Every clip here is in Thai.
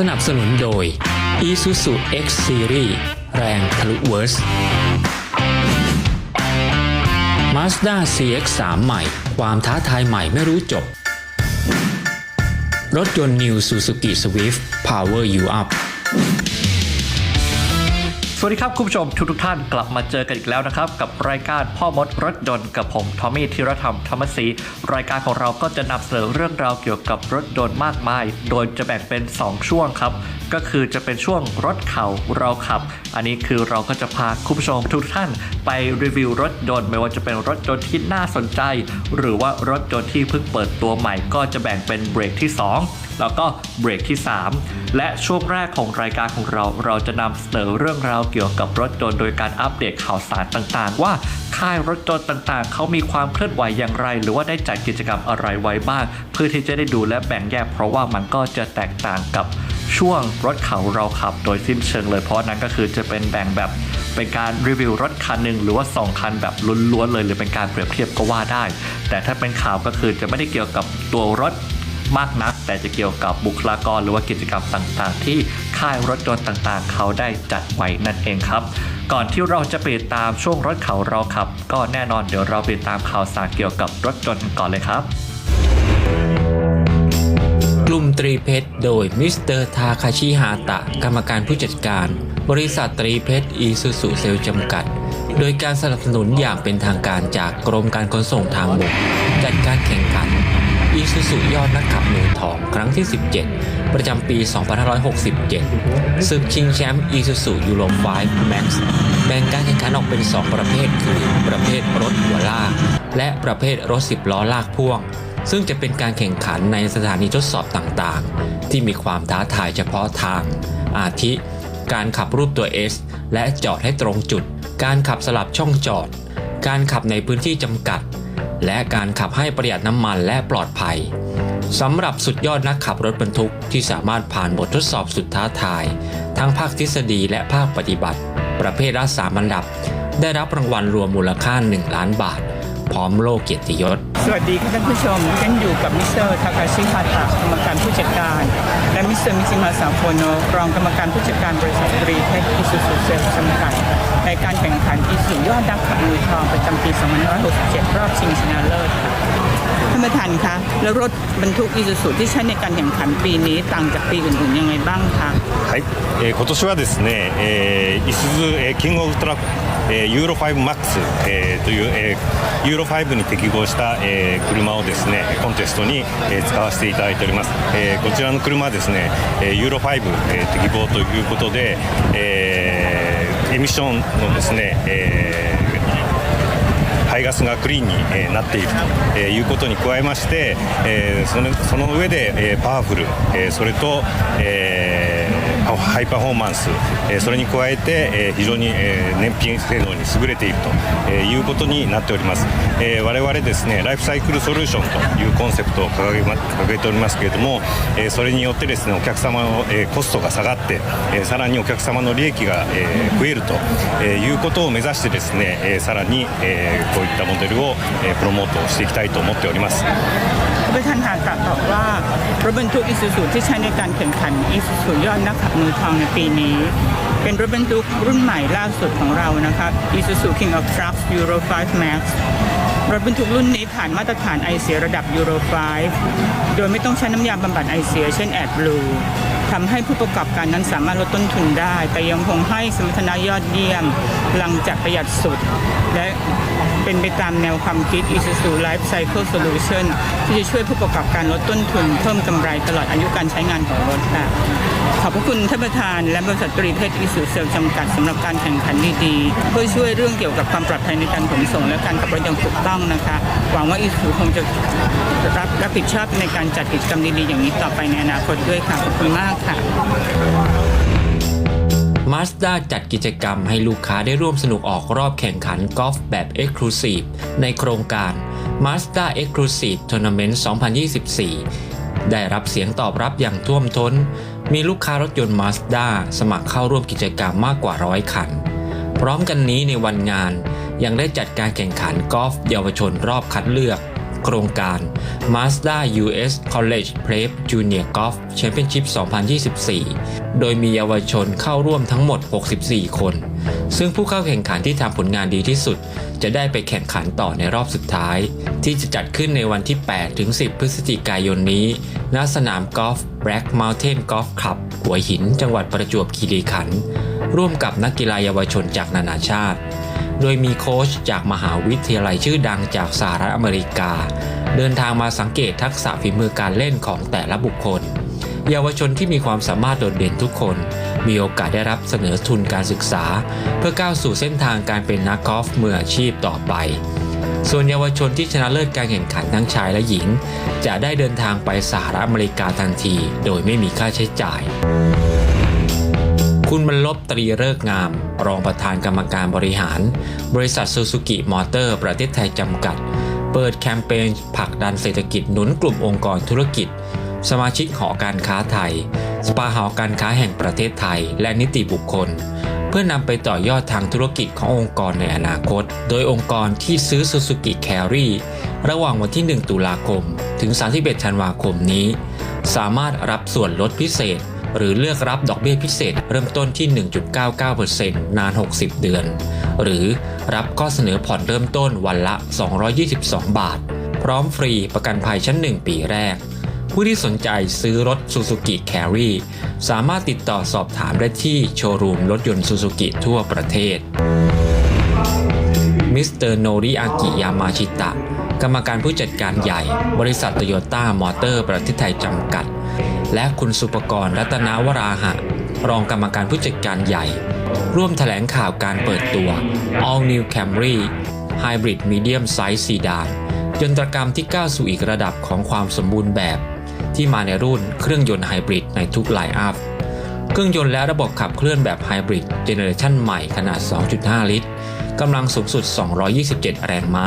สนับสนุนโดย Isuzu X Series แรงทะลุเวิร์ส Mazda CX-3 ใหม่ ความท้าทายใหม่ไม่รู้จบ รถยนต์ New Suzuki Swift Power You Up วัสดีครับคุณผู้ชมทุกทุกท่านกลับมาเจอกันอีกแล้วนะครับ กับรายการพ่อมดรถยนต์กับผมทอมมี่ธีรธรรมธรรมศรีรายการของเราก็จะนำเสนอเรื่องราวเกี่ยวกับรถยนต์มากมาย โดยจะแบ่งเป็น 2 ช่วงครับ ก็คือจะเป็นช่วงรถเขาเราขับ อันนี้คือเราก็จะพาคุณผู้ชมทุกท่าน ไปรีวิวรถยนต์ไม่ว่าจะเป็นรถยนต์ที่น่าสนใจ หรือว่ารถยนต์ที่เพิ่งเปิดตัวใหม่ ก็จะแบ่งเป็นเบรกที่ 2 แล้วก็เบรกที่ 3 และช่วงแรกของรายการของเราเราจะนำเสนอเรื่องราวเกี่ยวกับรถยนต์โดยการอัปเดตข่าวสารต่างๆ ว่าค่ายรถยนต์ต่างๆ เขามีความเคลื่อนไหวอย่างไร หรือว่าได้จัดกิจกรรมอะไรไว้บ้าง เพื่อที่จะได้ดูและแบ่งแยก เพราะว่ามันก็จะแตกต่างกับช่วงรถเขาเราขับ โดยสิ้นเชิงเลยเพราะนั้นก็คือจะเป็นแบ่งแบบเป็นการรีวิวรถคันหนึ่งหรือว่า 2 คันแบบล้วนๆเลย หรือเป็นการเปรียบเทียบก็ว่าได้ แต่ถ้าเป็นข่าวก็คือจะไม่ได้เกี่ยวกับตัวรถ มากนัก แต่จะเกี่ยวกับบุคลากรหรือว่ากิจกรรมต่างๆ ที่ค่ายรถยนต์ต่างๆ เขาได้จัดไว้นั่นเองครับ ก่อนที่เราจะไปตามช่วงรถเขาเราขับ ก็แน่นอนเดี๋ยวเราไปตามข่าวสารเกี่ยวกับรถยนต์ก่อนเลยครับ กลุ่มตรีเพชรโดยมิสเตอร์ทาคาชิฮาตะ กรรมการผู้จัดการ บริษัทตรีเพชรอีซูซูเซลจำกัดโดยการสนับสนุนอย่างเป็นทางการจากกรมการขนส่งทางบก จัดการแข่งขัน อีซูซูยอดนักขับมือทองครั้งที่ 17 ประจำปี 2567 ศึกชิงแชมป์อีซูซูยูโร5 Max แบ่งการแข่งขันออกเป็น 2 ประเภทคือ ประเภทรถหัวลาก และประเภทรถ 10 ล้อลากพ่วง ซึ่งจะเป็นการแข่งขันในสถานีทดสอบต่างๆ ที่มีความท้าทายเฉพาะทาง อาทิ การขับรูปตัว S และจอดให้ตรงจุด การขับสลับช่องจอด การขับในพื้นที่จำกัด และการขับให้ประหยัดน้ำมันและปลอดภัยสำหรับสุดยอดนักขับรถบรรทุกที่สามารถผ่านบททดสอบสุดท้าทาย ทั้งภาคทฤษฎีและภาคปฏิบัติ ประเภทละสามอันดับ ได้รับรางวัลรวมมูลค่า 1 ล้านบาท พร้อมโล่เกียรติยศ สวัสดีค่ะท่านผู้ชมฉันอยู่กับมิสเตอร์ทาคาชิฮาตะกรรมการผู้จัดการ และมิสเตอร์มิจิมาซาโฟโนรองกรรมการผู้จัดการบริษัทตรีเพชรอิสุสุเซลจำกัดในการแข่งขันอีสุยอดดักขับมือทองประจำปี 2567 รอบชิงชนะเลิศค่ะท่านประธานคะแล้วรถบรรทุกอีซูซูที่ใช้ในการแข่งขันปีนี้ต่างจากปีอื่นๆยังไงบ้างคะ はい、えー今年はですね、えー、イスズ、えーキングオブトラック、 えーユーロ5マックス、えーという、えーユーロ5に適合した、えー車をですねコンテストに、えー使わせていただいております、えーこちらの車はですね、えーユーロ5、えー適合ということで、えーエミッションのですね、えー排ガスがクリーンに、えなっていると、えいうことに加えまして、えーそのその上で、えーパワフル、えーそれと、えーパハイパフォーマンス、えそれに加えて、え非常に、え燃費性能に優れていると、えいうことになっております、え我々ですねライフサイクルソリューションというコンセプトを掲げま掲げておりますけれども、えそれによってですねお客様の、えコストが下がって、えさらにお客様の利益が、え増えると、えいうことを目指してですね、えさらに、えこういったモデルを、えプロモートをしていきたいと思っております。 ท่านประธานหากตอบว่ารถบรรทุกอีซูซูที่ใช้ในการแข่งขันอีซูซูยอดนักขับมือทองในปีนี้ เป็นรถบรรทุกรุ่นใหม่ล่าสุดของเรานะครับ Isuzu King of Trucks Euro 5 Max รถบรรทุกรุ่นนี้ผ่านมาตรฐานไอเสียระดับ Euro 5โดยไม่ต้องใช้น้ำยาบำบัดไอเสียเช่น AdBlue ทำให้ผู้ประกอบการนั้นสามารถลดต้นทุนได้ แต่ยังคงให้สมรรถนะยอดเยี่ยมหลังจากประหยัดสุด และเป็นไปตามแนวความคิด Isuzu Life Cycle Solution ที่จะช่วยผู้ประกอบการลดต้นทุน เพิ่มกำไรตลอดอายุการใช้งานของรถค่ะขอบพระคุณท่านประธานและบริษัทตรีเพชรอิสุเซลจำกัดสำหรับการแข่งขันดีๆเพื่อช่วยเรื่องเกี่ยวกับความปลอดภัยในการขนส่ง และการขับรถอย่างถูกต้องนะคะ หวังว่าอิสุคงจะรับรับผิดชอบในการจัดกิจกรรมดีๆอย่างนี้ต่อไปในอนาคตด้วยค่ะขอบคุณมากค่ะ Mazda จัดกิจกรรมให้ลูกค้าได้ร่วมสนุกออกรอบแข่งขันกอล์ฟแบบ Exclusive ในโครงการ Mazda Exclusive Tournament 2024 ได้รับเสียงตอบรับอย่างท่วมท้น มีลูกค้ารถยนต์ Mazda สมัครเข้าร่วมกิจกรรมมากกว่าร้อยคัน พร้อมกันนี้ในวันงานยังได้จัดการแข่งขันกอล์ฟเยาวชนรอบคัดเลือก โครงการ Mazda US College Prep Junior Golf Championship 2024 โดยมีเยาวชนเข้าร่วมทั้งหมด 64 คน ซึ่งผู้เข้าแข่งขันที่ทำผลงานดีที่สุด จะได้ไปแข่งขันต่อในรอบสุดท้าย ที่จะจัดขึ้นในวันที่ 8 ถึง 10 พฤศจิกายนนี้ ณ สนามกอล์ฟ Black Mountain Golf Club หัวหิน จังหวัดประจวบคีรีขันธ์ร่วมกับนักกีฬาเยาวชนจากนานาชาติ โดยมีโค้ชจากมหาวิทยาลัยชื่อดังจากสหรัฐอเมริกา เดินทางมาสังเกตทักษะฝีมือการเล่นของแต่ละบุคคล เยาวชนที่มีความสามารถโดดเด่นทุกคน มีโอกาสได้รับเสนอทุนการศึกษา เพื่อก้าวสู่เส้นทางการเป็นนักกอล์ฟมืออาชีพต่อไป ส่วนเยาวชนที่ชนะเลิศการแข่งขันทั้งชายและหญิง จะได้เดินทางไปสหรัฐอเมริกาทันที โดยไม่มีค่าใช้จ่าย คุณบรรลบตรีเลิกงาม รองประธานกรรมการบริหาร บริษัทซูซูกิมอเตอร์ ประเทศไทยจำกัด เปิดแคมเปญผลักดันเศรษฐกิจหนุนกลุ่มองค์กรธุรกิจ สมาชิกหอการค้าไทย สภาหอการค้าแห่งประเทศไทย และนิติบุคคล เพื่อนำไปต่อยอดทางธุรกิจขององค์กรในอนาคต โดยองค์กรที่ซื้อ Suzuki Carry ระหว่างวันที่ 1 ตุลาคม ถึง 31 ธันวาคมนี้ สามารถรับส่วนลดพิเศษ หรือเลือกรับดอกเบี้ยพิเศษเริ่มต้นที่ 1.99%นาน 60 เดือน หรือรับข้อเสนอผ่อนเริ่มต้นวันละ 222 บาท พร้อมฟรีประกันภัยชั้น 1 ปีแรก ผู้ที่สนใจซื้อรถ Suzuki Carry สามารถติดต่อสอบถามได้ที่โชว์รูมรถยนต์ Suzuki ทั่วประเทศมิสเตอร์โนริอากิยามาชิตะ กรรมการผู้จัดการใหญ่ บริษัทโตโยต้ามอเตอร์ประเทศไทยจำกัด และคุณสุปกรณ์รัตนวราหะ รองกรรมการผู้จัดการใหญ่ ร่วมแถลงข่าวการเปิดตัว All New Camry Hybrid Medium Size Sedan ยนตรกรรมที่ก้าวสู่อีกระดับของความสมบูรณ์แบบ ที่มาในรุ่นเครื่องยนต์ไฮบริดในทุกไลน์อัพเครื่องยนต์และระบบขับเคลื่อนแบบไฮบริดเจเนอเรชันใหม่ขนาด 2.5 ลิตรกำลังสูงสุด 227 แรงม้า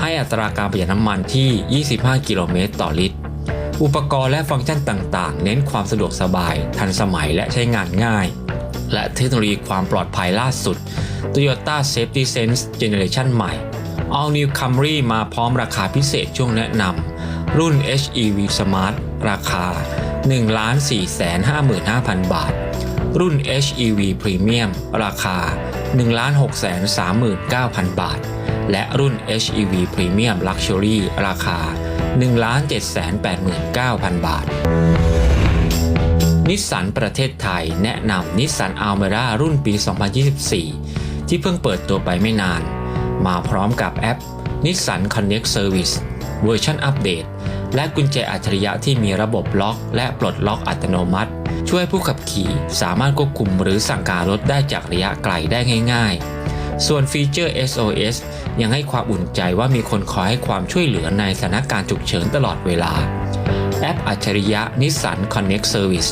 ให้อัตราการประหยัดน้ำมันที่ 25 กิโลเมตรต่อลิตร อุปกรณ์และฟังก์ชันต่างๆ เน้นความสะดวกสบาย ทันสมัยและใช้งานง่าย และเทคโนโลยีความปลอดภัยล่าสุด Toyota Safety Sense Generation ใหม่ All New Camry มาพร้อมราคาพิเศษช่วงแนะนำรุ่น HEV Smart ราคา 1,455,000 บาท รุ่น HEV Premium ราคา 1,639,000 บาท และรุ่น HEV Premium Luxury ราคา 1,789,000 บาท นิสสันประเทศไทยแนะนำนิสสันอัลเมร่ารุ่นปี 2024 ที่เพิ่งเปิดตัวไปไม่นาน มาพร้อมกับแอป Nissan Connect Service เวอร์ชันอัปเดต และกุญแจอัจฉริยะที่มีระบบล็อก และปลดล็อกอัตโนมัติ ช่วยผู้ขับขี่สามารถควบคุมหรือสั่งการรถได้จากระยะไกลได้ง่าย ๆ ส่วนฟีเจอร์ SOS ยังให้ความอุ่นใจว่ามีคนคอยให้ความช่วยเหลือในสถานการณ์ฉุกเฉินตลอดเวลา แอปอัจฉริยะ Nissan Connect Service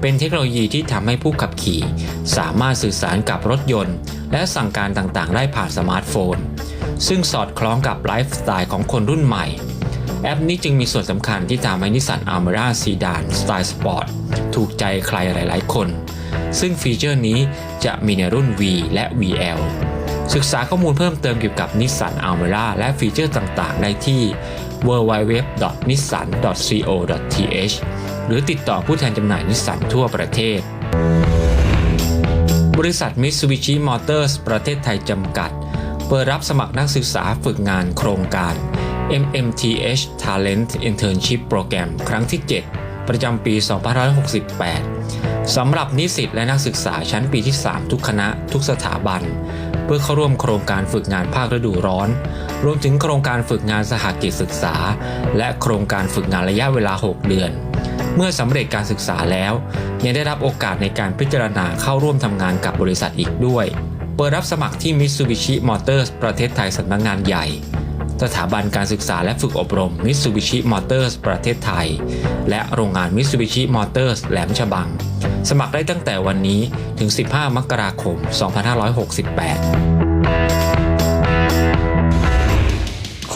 เป็นเทคโนโลยีที่ทำให้ผู้ขับขี่ สามารถสื่อสารกับรถยนต์ และสั่งการต่างๆ ได้ผ่านสมาร์ทโฟน ซึ่งสอดคล้องกับไลฟ์สไตล์ของคนรุ่นใหม่ แอปนี้จึงมีส่วนสำคัญที่ทำให้นิสสันอัลเมร่าซีดานสไตล์สปอร์ตถูกใจใครหลาย ๆ คน ซึ่งฟีเจอร์นี้จะมีในรุ่น V และ VL ศึกษาข้อมูลเพิ่มเติมเกี่ยวกับนิสสันอัลเมร่าและฟีเจอร์ต่างๆ ได้ที่ www.nissan.co.th หรือติดต่อผู้แทนจำหน่ายนิสสันทั่วประเทศ บริษัท Mitsubishi Motors ประเทศไทยจำกัด เปิดรับสมัครนักศึกษาฝึกงานโครงการ MMTH Talent Internship Program ครั้งที่ 7 ประจำปี 2568 สำหรับนิสิตและนักศึกษาชั้นปีที่ 3 ทุกคณะทุกสถาบัน เพื่อเข้าร่วมโครงการฝึกงานภาคฤดูร้อน รวมถึงโครงการฝึกงานสหกิจศึกษา และโครงการฝึกงานระยะเวลา 6 เดือน เมื่อสำเร็จการศึกษาแล้ว ยังได้รับโอกาสในการพิจารณาเข้าร่วมทำงานกับบริษัทอีกด้วย เปิดรับสมัครที่ Mitsubishi Motors ประเทศไทยสำนักงานใหญ่สถาบันการศึกษาและฝึกอบรม Mitsubishi Motors ประเทศไทย และโรงงาน Mitsubishi Motors แหลมฉบัง สมัครได้ตั้งแต่วันนี้ถึง 15 มกราคม 2568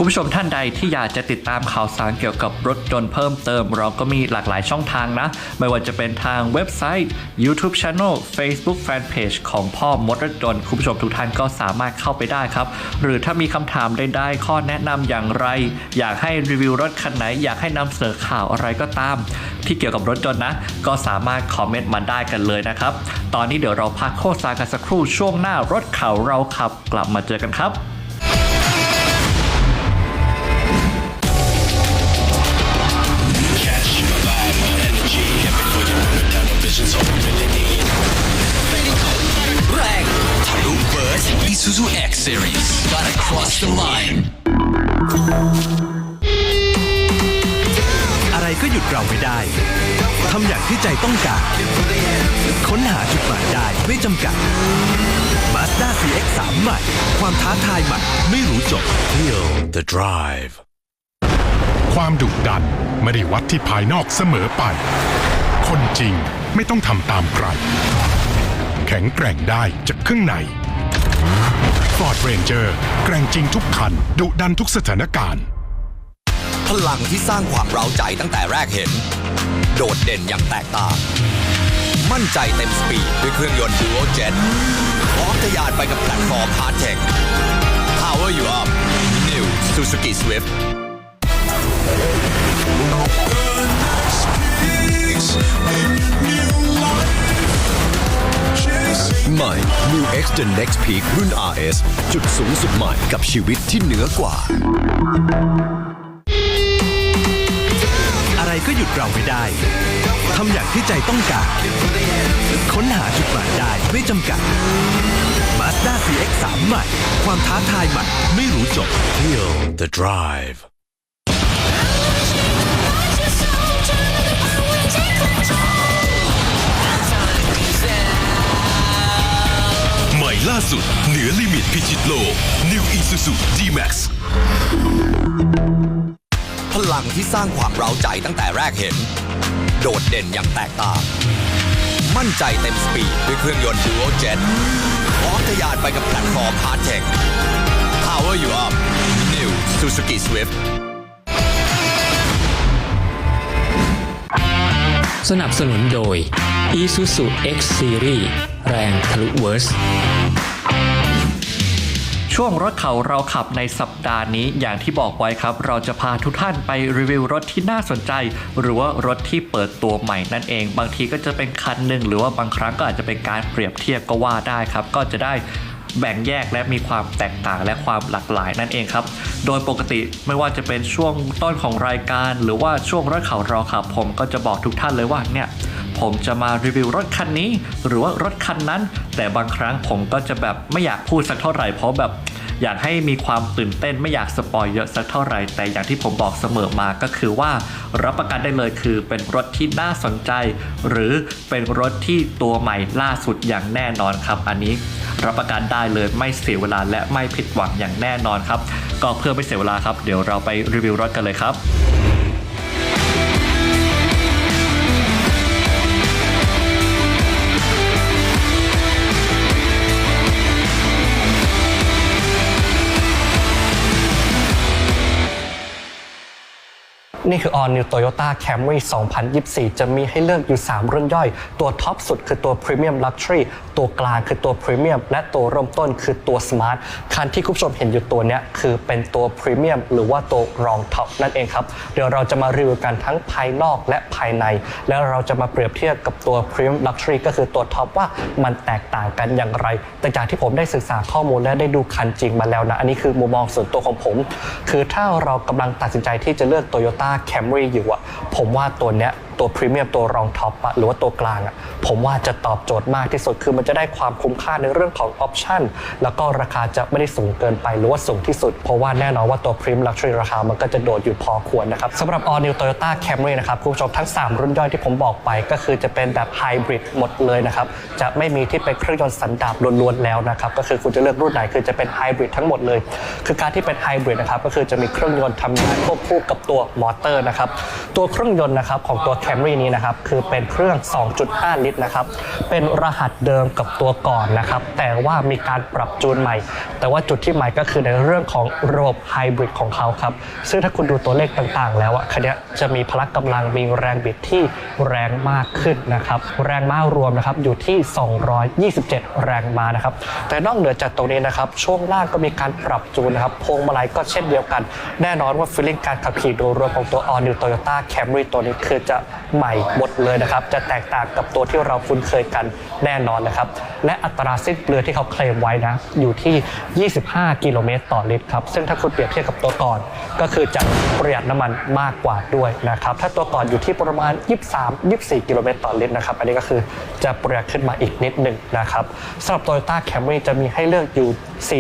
คุณผู้ชมท่านใดที่อยากจะติดตามข่าวสารเกี่ยวกับรถยนต์เพิ่มเติม เราก็มีหลากหลายช่องทางนะ ไม่ว่าจะเป็นทางเว็บไซต์ YouTube Channel Facebook Fanpage ของพ่อมดรถยนต์คุณผู้ชมทุกท่านก็สามารถเข้าไปได้ครับ หรือถ้ามีคำถามใดๆข้อแนะนำอย่างไร อยากให้รีวิวรถคันไหน อยากให้นำเสนอข่าวอะไรก็ตาม ที่เกี่ยวกับรถยนต์นะ ก็สามารถคอมเมนต์มาได้กันเลยนะครับตอนนี้เดี๋ยวเราพักโฆษณากันสักครู่ช่วงหน้ารถข่าวเราขับ กลับมาเจอกันครับ Isuzu X Series gotta cross the line อะไรก็หยุดเราไม่ได้ ทำอย่างที่ใจต้องการ ค้นหาจุดหมายได้ไม่จำกัด Mazda CX-3 ใหม่ ความท้าทายใหม่ ไม่รู้จบ Feel the drive ความดุดันไม่ได้วัดที่ภายนอกเสมอไป คนจริงไม่ต้องทำตามใคร แข็งแกร่งได้จากข้างใน Ford Ranger แกร่งจริงทุกคัน ดุดันทุกสถานการณ์ พลังที่สร้างความเร้าใจตั้งแต่แรกเห็น โดดเด่นอย่างแตกต่าง มั่นใจเต็มสปีดด้วยเครื่องยนต์ Dual Jet พร้อมทะยานไปกับแพลตฟอร์ม Hard Tech Power You Up New Suzuki Swift ใหม่ New X The Next Peak รุ่น RS จุดสูงสุดใหม่กับชีวิตที่เหนือกว่า อะไรก็หยุดเราไม่ได้ ทำอย่างที่ใจต้องการ ค้นหาจุดหมายได้ไม่จำกัด Mazda CX-3 ใหม่ ความท้าทายใหม่ ไม่รู้จบ Feel the drive ใล่าสุด เหนือลิมิตพิชิตโลก New Isuzu D-Max พลังที่สร้างความเร้าใจตั้งแต่แรกเห็น โดดเด่นอย่างแตกต่าง มั่นใจเต็มสปีดด้วยเครื่องยนต์ Dual Jet พร้อมทะยานไปกับแพลตฟอร์ม Hard Tech Power You Up New Suzuki Swift สนับสนุนโดย Isuzu X Series แรงทะลุเวิร์ส ช่วงรถเขาเราขับในสัปดาห์นี้อย่างที่บอกไว้ครับ เราจะพาทุกท่านไปรีวิวรถที่น่าสนใจ หรือว่ารถที่เปิดตัวใหม่นั่นเอง บางทีก็จะเป็นคันหนึ่งหรือว่าบางครั้งก็อาจจะเป็นการเปรียบเทียบก็ว่าได้ครับ ก็จะได้ แบ่งแยกและมีความแตกต่างและความหลากหลายนั่นเองครับ โดยปกติไม่ว่าจะเป็นช่วงต้นของรายการ หรือว่าช่วงรถเขาวรอขับ ผมก็จะบอกทุกท่านเลยว่าเนี่ยผมจะมารีวิวรถคันนี้ หรือว่ารถคันนั้น แต่บางครั้งผมก็จะแบบไม่อยากพูดสักเท่าไหร่เพราะแบบ อยากให้มีความตื่นเต้นไม่อยากสปอยเยอะสักเท่าไหร่ แต่อย่างที่ผมบอกเสมอมาก็คือว่ารับประกันได้เลยคือเป็นรถที่น่าสนใจ หรือเป็นรถที่ตัวใหม่ล่าสุดอย่างแน่นอนครับ อันนี้รับประกันได้เลยไม่เสียเวลาและไม่ผิดหวังอย่างแน่นอนครับ ก็เพื่อไม่เสียเวลาครับ เดี๋ยวเราไปรีวิวรถกันเลยครับ นี่คือ All New Toyota Camry 2024 จะมีให้เลือกอยู่ 3 รุ่นย่อย ตัวท็อปสุดคือตัว Premium Luxury ตัวกลางคือตัว Premium และตัวเริ่มต้นคือตัว Smart คันที่คุณผู้ชมเห็นอยู่ตัวนี้คือเป็นตัว Premium หรือว่าตัวรองท็อปนั่นเองครับ เดี๋ยวเราจะมารีวิวกันทั้งภายนอกและภายใน แล้วเราจะมาเปรียบเทียบกับตัว Premium Luxury ก็คือตัวท็อปว่ามันแตกต่างกันอย่างไร แต่จากที่ผมได้ศึกษาข้อมูลและได้ดูคันจริงมาแล้วนะ อันนี้คือมุมมองส่วนตัวของผม คือถ้าเรากำลังตัดสินใจที่จะเลือก Toyota Camry อยู่อะผมว่าตัวเนี้ย ตัวพรีเมียมตัวรองท็อปอะหรือว่าตัวกลางอะผมว่าจะตอบโจทย์มากที่สุดคือมันจะได้ความคุ้มค่าในเรื่องของออปชันแล้วก็ราคาจะไม่ได้สูงเกินไปหรือว่าสูงที่สุด เพราะว่าแน่นอนว่าตัวพรีเมียมลักชัวรี่ราคามันก็จะโดดอยู่พอควรนะครับสำหรับ All New Toyota Camry นะครับคุณผู้ชมทั้ง 3 รุ่นย่อยที่ผมบอกไป ก็คือจะเป็นแบบไฮบริดหมดเลยนะครับจะไม่มีที่เป็นเครื่องยนต์สันดาปล้วนๆแล้วนะครับก็คือคุณจะเลือกรุ่นไหนคือจะเป็นไฮบริดทั้งหมดเลย คือการที่เป็นไฮบริดนะครับก็คือจะมีเครื่องยนต์ทำงานควบคู่กับตัวมอเตอร์นะครับตัวเครื่องยนต์นะครับของตัว c a Camry นี้นะครับคือเป็นเครื่อง 2.5 ลิตรนะครับเป็นรหัสเดิมกับตัวก่อนนะครับแต่ว่ามีการปรับจูนใหม่ แต่ว่าจุดที่ใหม่ก็คือในเรื่องของระบบไฮบริดของเขาครับซึ่งถ้าคุณดูตัวเลขต่างๆ แล้วอะคันนี้จะมีพละกำลังมีแรงบิดที่แรงมากขึ้นนะครับแรงม้ารวมนะครับอยู่ที่ 227 แรงม้านะครับแต่นอกเหนือจากตรงนี้นะครับช่วงล่างก็มีการปรับจูนนะครับพวงมาลัยก็เช่นเดียวกัน แน่นอนว่าฟีลลิ่งการขับขี่โดยรวมของตัว All New Toyota Camry ตัวนี้คือจะใหม่หมดเลยนะครับ จะแตกต่างกับตัวที่เราคุ้นเคยกันแน่นอนนะครับ และอัตราสิ้นเปลืองที่เขาเคลมไว้นะ อยู่ที่ 25 กิโลเมตรต่อลิตรครับ ซึ่งถ้าคุณเปรียบเทียบกับตัวก่อน ก็คือจะประหยัดน้ำมันมากกว่าด้วยนะครับ ถ้าตัวก่อนอยู่ที่ประมาณ 23 24 กิโลเมตรต่อลิตรนะครับ อันนี้ก็คือจะประหยัดขึ้นมาอีกนิดหนึ่งนะครับสำหรับ Toyota Camry จะมีให้เลือกอยู่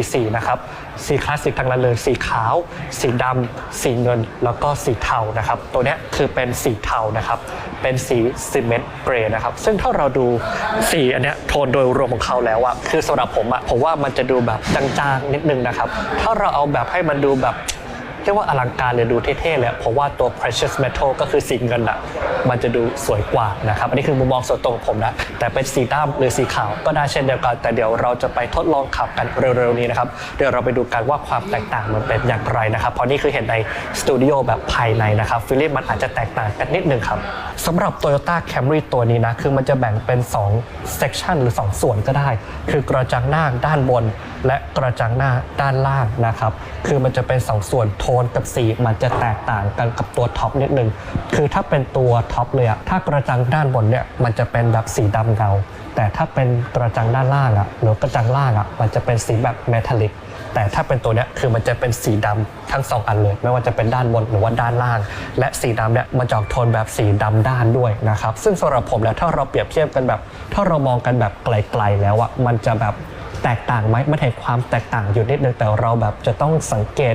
4สีนะครับ สีคลาสสิกทั้งนั้นเลย สีขาว สีดำ สีเงิน แล้วก็สีเทานะครับ ตัวเนี้ยคือเป็นสีเทานะครับ เป็นสีซีเมนต์เกรย์นะครับ ซึ่งถ้าเราดูสีอันเนี้ยโทนโดยรวมของเขาแล้วอะคือสำหรับผมอะผมว่ามันจะดูแบบจางๆนิดนึงนะครับ ถ้าเราเอาแบบให้มันดูแบบ เรียกว่าอลังการเลยดูเท่ๆเลยเพราะว่าตัว precious metal ก็คือสีเงินอะมันจะดูสวยกว่านะครับ อันนี้คือมุมมองส่วนตัวของผมนะ แต่เป็นสีดำหรือสีขาวก็ได้เช่นเดียวกัน แต่เดี๋ยวเราจะไปทดลองขับกันเร็วๆนี้นะครับ เดี๋ยวเราไปดูกันว่าความแตกต่างมันเป็นอย่างไรนะครับ เพราะนี่คือเห็นในสตูดิโอแบบภายในนะครับฟีลลิ่งมันอาจจะแตกต่างกันนิดนึงครับสำหรับ Toyota Camry ตัวนี้นะคือมันจะแบ่งเป็น2 section หรือ 2 ส่วนก็ได้ คือกระจังหน้าด้านบน และกระจังหน้าด้านล่างนะครับคือมันจะเป็น 2 ส่วนโทนกับสีมันจะแตกต่างกันกับตัวท็อปนิดนึง คือถ้าเป็นตัวท็อปเลยอะถ้ากระจังด้านบนเนี่ยมันจะเป็นแบบสีดำเงา แต่ถ้าเป็นกระจังด้านล่างอะหรือกระจังล่างอะมันจะเป็นสีแบบเมทัลลิกแต่ถ้าเป็นตัวเนี้ยคือมันจะเป็นสีดำทั้งสองอันเลย ไม่ว่าจะเป็นด้านบนหรือว่าด้านล่าง และสีดำเนี่ยมันจะออกโทนแบบสีดำด้านด้วยนะครับซึ่งสำหรับผมแล้วถ้าเราเปรียบเทียบกันแบบ ถ้าเรามองกันแบบไกลๆแล้วอะมันจะแบบ แตกต่างไหมมันเห็นความแตกต่างอยู่นิดนึงแต่เราแบบจะต้องสังเกต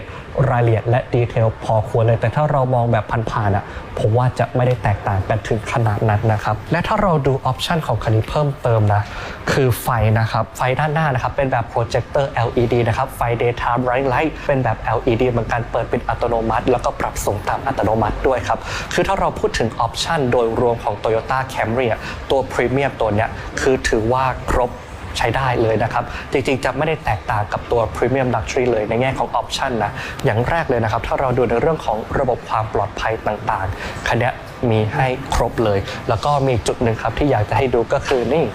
รายละเอียดและดีเทลพอควรเลย แต่ถ้าเรามองแบบผ่านๆอะผมว่าจะไม่ได้แตกต่างกันถึงขนาดนั้นนะครับ และถ้าเราดูออปชันของคันนี้เพิ่มเติมนะ คือไฟนะครับ ไฟด้านหน้านะครับ เป็นแบบโปรเจคเตอร์ LED นะครับ ไฟ daytime bright light เป็นแบบ LED เหมือนกันเปิดป็นอัตโนมัติ แล้วก็ปรับสูงตามอัตโนมัติด้วยครับ คือถ้าเราพูดถึงออปชันโดยรวมของ Toyota Camry ตัวพรีเมียมตัวเนี้ยคือถือว่าครบ ใช้ได้เลยนะครับ จริงๆ จะไม่ได้แตกต่างกับตัว Premium Luxury เลยในแง่ของออปชันนะอย่างแรกเลยนะครับ ถ้าเราดูในเรื่องของระบบความปลอดภัยต่างๆคันนี้ มีให้ครบเลย แล้วก็มีจุดหนึ่งครับที่อยากจะให้ดูก็คือนี่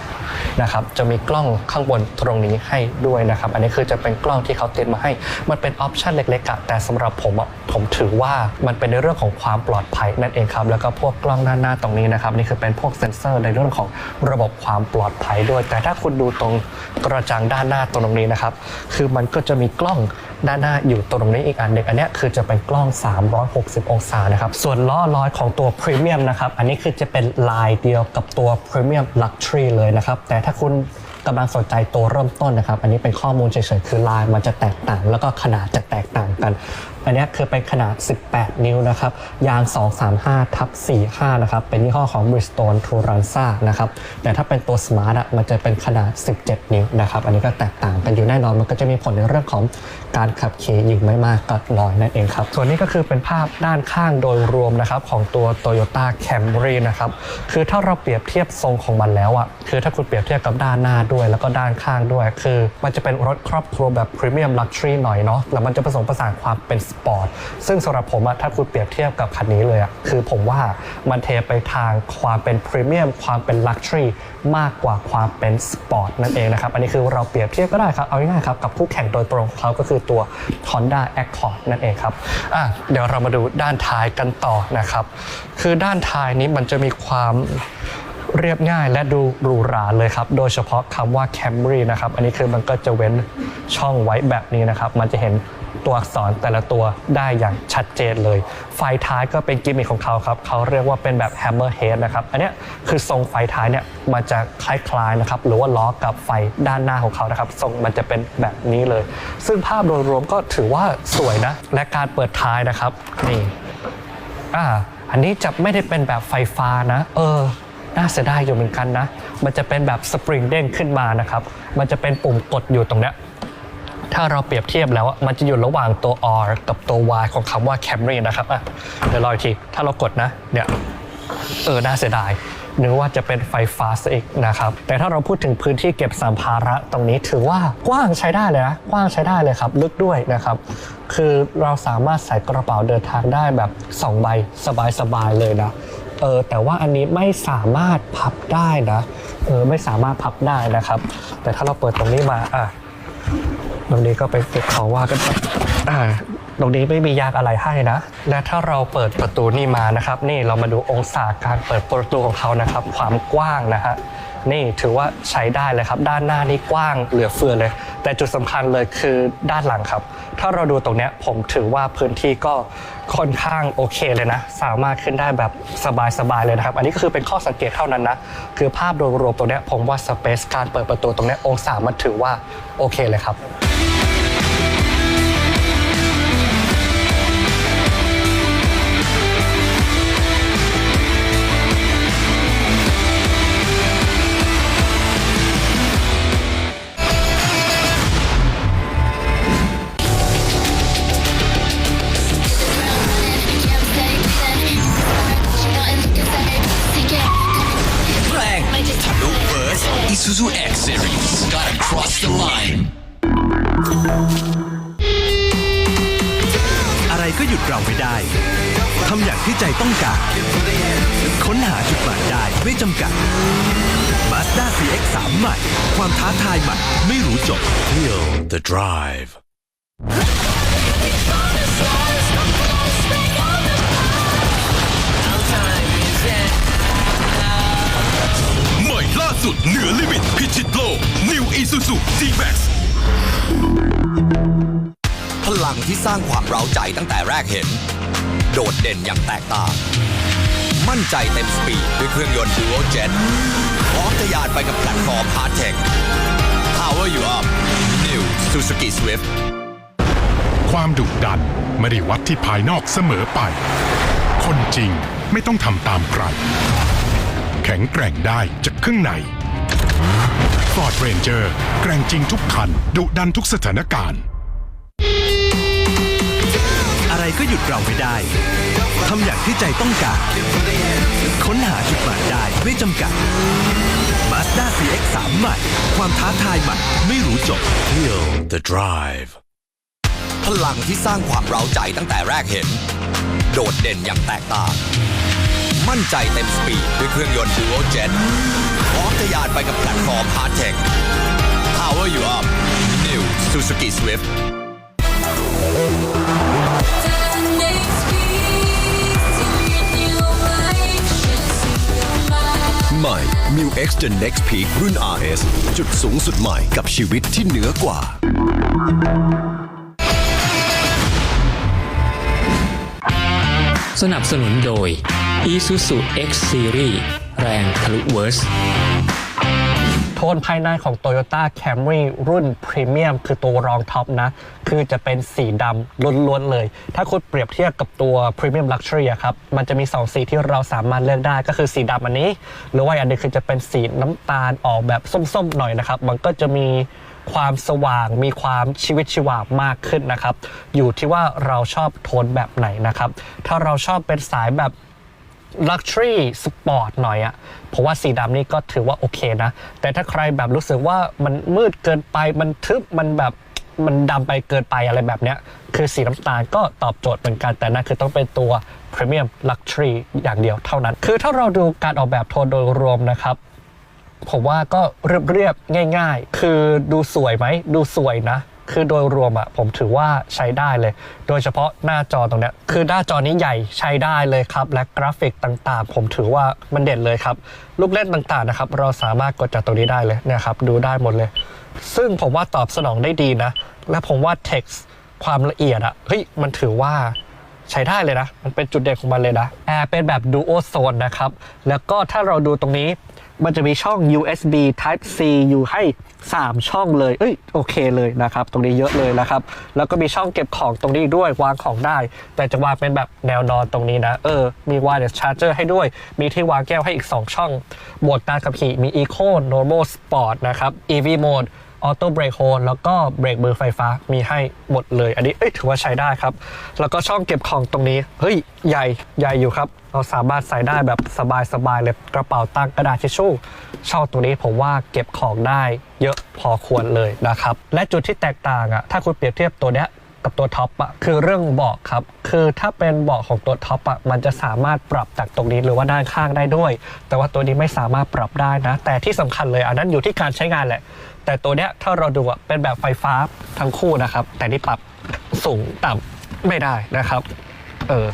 นะครับจะมีกล้องข้างบนตรงนี้ให้ด้วยนะครับ อันนี้คือจะเป็นกล้องที่เขาเตรียมมาให้ มันเป็นออปชันเล็กๆอะแต่สำหรับผมอะผมถือว่ามันเป็นในเรื่องของความปลอดภัยนั่นเองครับแล้วก็พวกกล้องด้านหน้าตรงนี้นะครับนี่คือเป็นพวกเซ็นเซอร์ในเรื่องของระบบความปลอดภัยด้วย แต่ถ้าคุณดูตรงกระจังด้านหน้าตรงนี้นะครับคือมันก็จะมีกล้องด้านหน้าอยู่ตรงนี้อีกอันหนึ่งอันนี้คือจะเป็นกล้อง 360 องศานะครับส่วนล้อลอยของตัวพรีเมียมนะครับ อันนี้คือจะเป็นลายเดียวกับตัวพรีเมียมลักชัวรี่เลยนะครับ แต่ถ้าคุณกำลังสนใจตัวเริ่มต้นนะครับ อันนี้เป็นข้อมูลเฉยๆคือลายมันจะแตกต่าง แล้วก็ขนาดจะแตกต่างกัน อันนี้คือเป็นขนาด 18 นิ้วนะครับ ยาง 235ทับ45 นะครับ เป็นยี่ห้อของ Bridgestone Turanza นะครับ แต่ถ้าเป็นตัว Smart อะมันจะเป็นขนาด 17 นิ้วนะครับ อันนี้ก็แตกต่างกันอยู่แน่นอน มันก็จะมีผลในเรื่องของการขับขี่อยู่ไม่มากก็น้อยนั่นเองครับ ส่วนนี้ก็คือเป็นภาพด้านข้างโดยรวมนะครับของตัว Toyota Camry นะครับ คือถ้าเราเปรียบเทียบทรงของมันแล้วอะคือถ้าคุณเปรียบเทียบกับด้านหน้าด้วย แล้วก็ด้านข้างด้วย คือ มันจะเป็นรถครอบครัวแบบ Premium Luxury หน่อยเนาะ แล้วมันจะผสมผสานความเป็นสปอร์ตซึ่งสำหรับผมอะถ้าคุณเปรียบเทียบกับคันนี้เลยอะคือผมว่ามันเทไปทางความเป็นพรีเมียมความเป็นลักชัวรี่มากกว่าความเป็นสปอร์ตนั่นเองนะครับ อันนี้คือเราเปรียบเทียบก็ได้ครับ เอาง่ายๆครับ กับคู่แข่งโดยตรงของเขาก็คือตัว Honda Accord นั่นเองครับอะเดี๋ยวเรามาดูด้านท้ายกันต่อนะครับ คือด้านท้ายนี้มันจะมีความเรียบง่ายและดูหรูหราเลยครับ โดยเฉพาะคำว่า Camry นะครับ อันนี้คือมันก็จะเว้นช่องไว้แบบนี้นะครับ มันจะเห็น ตัวอักษรแต่ละตัวได้อย่างชัดเจนเลย ไฟท้ายก็เป็นกิมมิคของเขาครับเขาเรียกว่าเป็นแบบ Hammerhead นะครับอันนี้คือทรงไฟท้ายเนี่ยมันจะคล้ายๆนะครับหรือว่าล้อกับไฟด้านหน้าของเขานะครับทรงมันจะเป็นแบบนี้เลย ซึ่งภาพโดยรวมก็ถือว่าสวยนะและการเปิดท้ายนะครับนี่อ่าอันนี้จะไม่ได้เป็นแบบไฟฟ้านะ เออน่าเสียดายอยู่เหมือนกันนะ มันจะเป็นแบบสปริงเด้งขึ้นมานะครับ มันจะเป็นปุ่มกดอยู่ตรงเนี้ย ถ้าเราเปรียบเทียบแล้วมันจะอยู่ระหว่างตัว R กับตัว Y ของคำว่า Camry นะครับอะเดี๋ยวรออีกที ถ้าเรากดนะเนี่ยเออน่าเสียดายนึกว่าจะเป็นไฟฟ้าซะอีกนะครับ แต่ถ้าเราพูดถึงพื้นที่เก็บสัมภาระตรงนี้ถือว่ากว้างใช้ได้เลยนะ กว้างใช้ได้เลยครับ ลึกด้วยนะครับ คือเราสามารถใส่กระเป๋าเดินทางได้แบบ 2 ใบสบายๆเลยนะ เออแต่ว่าอันนี้ไม่สามารถพับได้นะ เออไม่สามารถพับได้นะครับ แต่ถ้าเราเปิดตรงนี้มาอะ ตรงนี้ก็ไปฝึกเขาว่ากันไปอ่าตรงนี้ไม่มียากอะไรให้นะ และถ้าเราเปิดประตูนี่มานะครับ นี่เรามาดูองศาการเปิดประตูของเขานะครับ ความกว้างนะฮะนี่ถือว่าใช้ได้เลยครับ ด้านหน้านี่กว้างเหลือเฟือเลย แต่จุดสำคัญเลยคือด้านหลังครับ ถ้าเราดูตรงเนี้ยผมถือว่าพื้นที่ก็ค่อนข้างโอเคเลยนะ สามารถขึ้นได้แบบสบายๆเลยนะครับ อันนี้ก็คือเป็นข้อสังเกตเท่านั้นนะ คือภาพโดยรวมตรงเนี้ยผมว่าสเปซการเปิดประตูตรงเนี้ยองศามันถือว่าโอเคเลยครับ Feel the drive ใหม่ล่าสุดเหนือลิมิตพิชิตโลก New Isuzu D-Max พลังที่สร้างความเร้าใจตั้งแต่แรกเห็น โดดเด่นอย่างแตกต่าง มั่นใจเต็มสปีดด้วยเครื่องยนต์ Dual Jet พร้อมทะยานไปกับแพลตฟอร์ม Hard Tech Power you up New Suzuki Swift ความดุดันไม่ได้วัดที่ภายนอกเสมอไป คนจริงไม่ต้องทำตามใคร แข็งแกร่งได้จากข้างใน Ford Ranger แกร่งจริงทุกคัน ดุดันทุกสถานการณ์ อะไรก็หยุดเราไม่ได้ ทำอย่างที่ใจต้องการ ค้นหาจุดหมายได้ไม่จำกัด Mazda CX-3 ใหม่ ความท้าทายใหม่ไม่รู้จบ Feel the drive พลังที่สร้างความเร้าใจตั้งแต่แรกเห็น โดดเด่นอย่างแตกต่าง มั่นใจเต็มสปีดด้วยเครื่องยนต์ Dual Jet พร้อมทะยานไปกับแพลตฟอร์ม Hard Tech Power you up New Suzuki Swift ใหม่ New X The Next Peak รุ่น RS จุดสูงสุดใหม่กับชีวิตที่เหนือกว่า สนับสนุนโดย Isuzu X Series แรงทะลุเวิร์ส นภายในของ Toyota Camry รุ่นพรีเมียมคือตัวรองท็อปนะ คือจะเป็นสีดำล้วนๆเลย ถ้าคุณเปรียบเทียบกับตัว Premium Luxury อะครับ มันจะมี 2 สีที่เราสามารถเลือกได้ก็คือสีดำอันนี้ หรือว่าอันนี้คือจะเป็นสีน้ำตาลออกแบบส้มๆหน่อยนะครับ มันก็จะมีความสว่างมีความชีวิตชีวามากขึ้นนะครับ อยู่ที่ว่าเราชอบโทนแบบไหนนะครับ ถ้าเราชอบเป็นสายแบบ Luxury Sport หน่อยอะผมว่าสีดำนี่ก็ถือว่าโอเคนะ แต่ถ้าใครแบบรู้สึกว่ามันมืดเกินไปมันทึบมันแบบมันดำไปเกินไปอะไรแบบเนี้ย คือสีน้ำตาลก็ตอบโจทย์เหมือนกันแต่นั่นคือต้องเป็นตัว Premium Luxury อย่างเดียวเท่านั้น คือถ้าเราดูการออกแบบโทนโดยรวมนะครับ ผมว่าก็เรียบๆง่าย ๆ คือดูสวยไหมดูสวยนะ คือโดยรวมอะผมถือว่าใช้ได้เลย โดยเฉพาะหน้าจอตรงเนี้ยคือหน้าจอนี้ใหญ่ใช้ได้เลยครับ และกราฟิกต่างๆ ผมถือว่ามันเด่นเลยครับ ลูกเล่นต่างๆนะครับ เราสามารถกดจากตรงนี้ได้เลยเนี่ยครับ ดูได้หมดเลย ซึ่งผมว่าตอบสนองได้ดีนะ และผมว่า text ความละเอียดอะเฮ้ยมันถือว่าใช้ได้เลยนะ มันเป็นจุดเด่นของมันเลยนะแอร์เป็นแบบ Duo Zone นะครับ แล้วก็ถ้าเราดูตรงนี้ มันจะมีช่อง USB Type C อยู่ให้ 3 ช่องเลย เอ้ยโอเคเลยนะครับ ตรงนี้เยอะเลยนะครับ แล้วก็มีช่องเก็บของตรงนี้ด้วยวางของได้ แต่จะวางเป็นแบบแนวนอนตรงนี้นะ เออ มี wireless charger ให้ด้วย มีที่วางแก้วให้อีก 2 ช่องโหมดการขับขี่มี Eco Normal Sport นะครับ EV Mode ออโต้เบรกโฮแล้วก็เบรกมือไฟฟ้ามีให้หมดเลย อันนี้เอ้ยถือว่าใช้ได้ครับ แล้วก็ช่องเก็บของตรงนี้ เฮ้ย ใหญ่ใหญ่อยู่ครับ เราสามารถใส่ได้แบบสบายๆเลยกระเป๋าตั้งกระดาษทิชชู่ช่องตรงนี้ผมว่าเก็บของได้เยอะพอควรเลยนะครับ และจุดที่แตกต่างอะถ้าคุณเปรียบเทียบตัวเนี้ย กับตัวท็อปอะคือเรื่องเบาะครับ คือถ้าเป็นเบาะของตัวท็อปอะมันจะสามารถปรับจากตรงนี้หรือว่าด้านข้างได้ด้วย แต่ว่าตัวนี้ไม่สามารถปรับได้นะ แต่ที่สำคัญเลยอันนั้นอยู่ที่การใช้งานแหละ แต่ตัวเนี้ยถ้าเราดูอะเป็นแบบไฟฟ้าทั้งคู่นะครับ แต่นี่ปรับสูงต่ำไม่ได้นะครับ เออ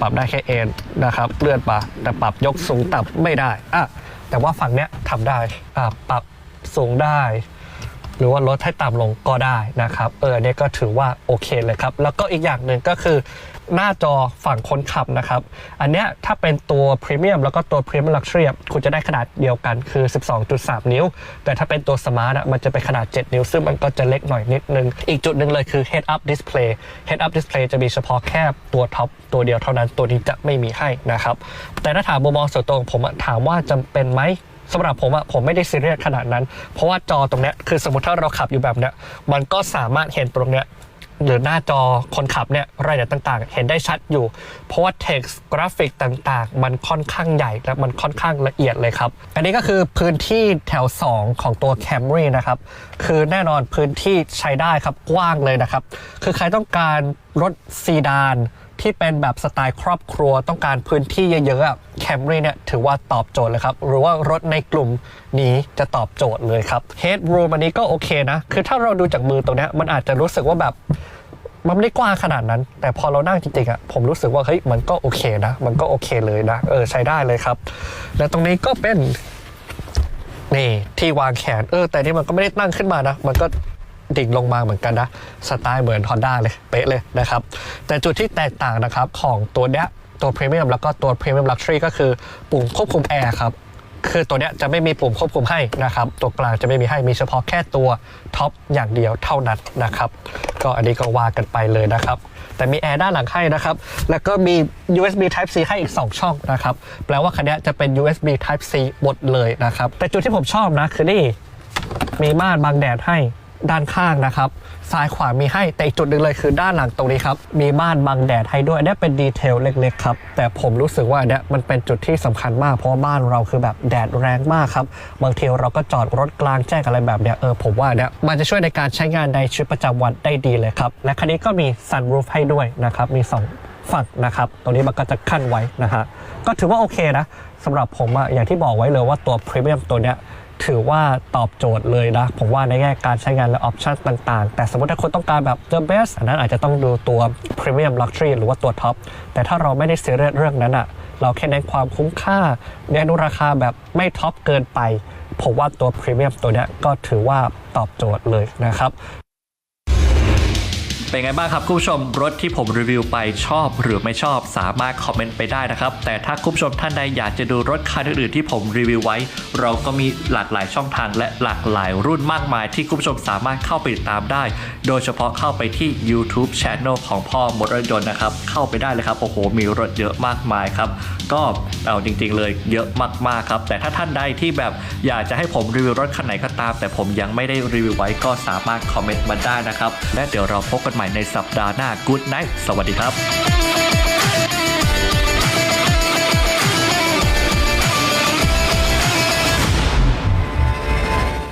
ปรับได้แค่เอนนะครับเลื่อนมาแต่ปรับยกสูงต่ำไม่ได้อะแต่ว่าฝั่งเนี้ยทำได้อะปรับสูงได้ รือว่าลดให้ต่ำลงก็ได้นะครับเออเนี่ยก็ถือว่าโอเคเลยครับ แล้วก็อีกอย่างหนึ่งก็คือหน้าจอฝั่งคนขับนะครับ อันเนี้ยถ้าเป็นตัวพรีเมียมแล้วก็ตัวพรีเมียมลักชัวรี่คุณจะได้ขนาดเดียวกันคือ 12.3 นิ้ว แต่ถ้าเป็นตัวสมาร์ทมันจะเป็นขนาด 7 นิ้ว ซึ่งมันก็จะเล็กหน่อยนิดนึง อีกจุดหนึ่งเลยคือ head up display head up display จะมีเฉพาะแค่ตัวท็อปตัวเดียวเท่านั้นตัวนี้จะไม่มีให้นะครับแต่ถ้าถามมุมมองส่วนตัวของผมถามว่าจำเป็นไหม สำหรับผมอะผมไม่ได้ซีเรียสขนาดนั้น เพราะว่าจอตรงเนี้ยคือสมมติถ้าเราขับอยู่แบบเนี้ยมันก็สามารถเห็นตรงเนี้ยหรือหน้าจอคนขับเนี่ยรายละเอียดต่างๆ เห็นได้ชัดอยู่ เพราะว่า text กราฟิกต่างๆ มันค่อนข้างใหญ่และมันค่อนข้างละเอียดเลยครับ อันนี้ก็คือพื้นที่แถว 2 ของตัว Camry นะครับ คือแน่นอนพื้นที่ใช้ได้ครับกว้างเลยนะครับ คือใครต้องการรถซีดาน ที่เป็นแบบสไตล์ครอบครัวต้องการพื้นที่เยอะๆแคมรี่เนี่ยถือว่าตอบโจทย์เลยครับ หรือว่ารถในกลุ่มนี้จะตอบโจทย์เลยครับ Headroom อันนี้ก็โอเคนะ คือถ้าเราดูจากมือตรงนี้มันอาจจะรู้สึกว่าแบบมันไม่ได้กว้างขนาดนั้น แต่พอเรานั่งจริงๆอะผมรู้สึกว่าเฮ้ยมันก็โอเคนะ มันก็โอเคเลยนะ เออใช้ได้เลยครับ และตรงนี้ก็เป็นนี่ที่วางแขนเออ แต่นี่มันก็ไม่ได้ตั้งขึ้นมานะ มันก็ ดิ่งลงมาเหมือนกันนะ สไตล์เหมือน Honda เลย เป๊ะเลยนะครับ แต่จุดที่แตกต่างนะครับของตัวเนี้ยตัว Premium แล้วก็ตัว Premium Luxury ก็คือปุ่มควบคุมแอร์ครับคือตัวเนี้ยจะไม่มีปุ่มควบคุมให้นะครับ ตัวกลางจะไม่มีให้มีเฉพาะแค่ตัวท็อปอย่างเดียวเท่านั้นนะครับ ก็อันนี้ก็ว่ากันไปเลยนะครับ แต่มีแอร์ด้านหลังให้นะครับ แล้วก็มี USB Type C ให้อีก 2 ช่องนะครับ แปลว่าคันนี้จะเป็น USB Type C หมดเลยนะครับ แต่จุดที่ผมชอบนะคือนี่มีม่านบังแดดให้ ด้านข้างนะครับ ซ้ายขวามีให้แต่อีกจุดหนึ่งเลยคือด้านหลังตรงนี้ครับ มีม่านบังแดดให้ด้วยอันนี้เป็นดีเทลเล็กๆครับ แต่ผมรู้สึกว่าเนี้ยมันเป็นจุดที่สำคัญมากเพราะบ้านเราคือแบบแดดแรงมากครับ บางทีเราก็จอดรถกลางแจ้งอะไรแบบเนี้ยเออผมว่าเนี้ยมันจะช่วยในการใช้งานในชีวิตประจำวันได้ดีเลยครับ และคันนี้ก็มี sunroof ให้ด้วยนะครับมีสองฝั่งนะครับ ตรงนี้มันก็จะขั้นไว้นะฮะ ก็ถือว่าโอเคนะสำหรับผมอะอย่างที่บอกไว้เลยว่าตัวพรีเมียมตัวเนี้ย ถือว่าตอบโจทย์เลยนะ ผมว่าในแง่การใช้งานและออปชั่นต่างๆ แต่สมมติถ้าคนต้องการแบบ the best อันนั้นอาจจะต้องดูตัว premium luxury หรือว่าตัวท็อปแต่ถ้าเราไม่ได้ซีเรียสเรื่องนั้นอะเราแค่เน้นความคุ้มค่าเน้นราคาแบบไม่ท็อปเกินไปผมว่าตัวพรีเมียมตัวนี้ก็ถือว่าตอบโจทย์เลยนะครับ เป็นไงบ้างครับคุณผู้ชมรถที่ผมรีวิวไปชอบหรือไม่ชอบสามารถคอมเมนต์ไปได้นะครับ แต่ถ้าคุณผู้ชมท่านใดอยากจะดูรถคันอื่นๆที่ผมรีวิวไว้ เราก็มีหลากหลายช่องทางและหลากหลายรุ่นมากมายที่คุณผู้ชมสามารถเข้าไปติดตามได้ โดยเฉพาะเข้าไปที่ YouTube Channel ของพ่อมดรถยนต์นะครับ เข้าไปได้เลยครับโอ้โหมีรถเยอะมากมายครับก็เอาจริงๆเลยเยอะมากๆครับ แต่ถ้าท่านใดที่แบบอยากจะให้ผมรีวิวรถคันไหนก็ตาม แต่ผมยังไม่ได้รีวิวไว้ก็สามารถคอมเมนต์มาได้นะครับและเดี๋ยวเราพบกันใหม่ใหม่ในสัปดาห์หน้า Good Night สวัสดีครับ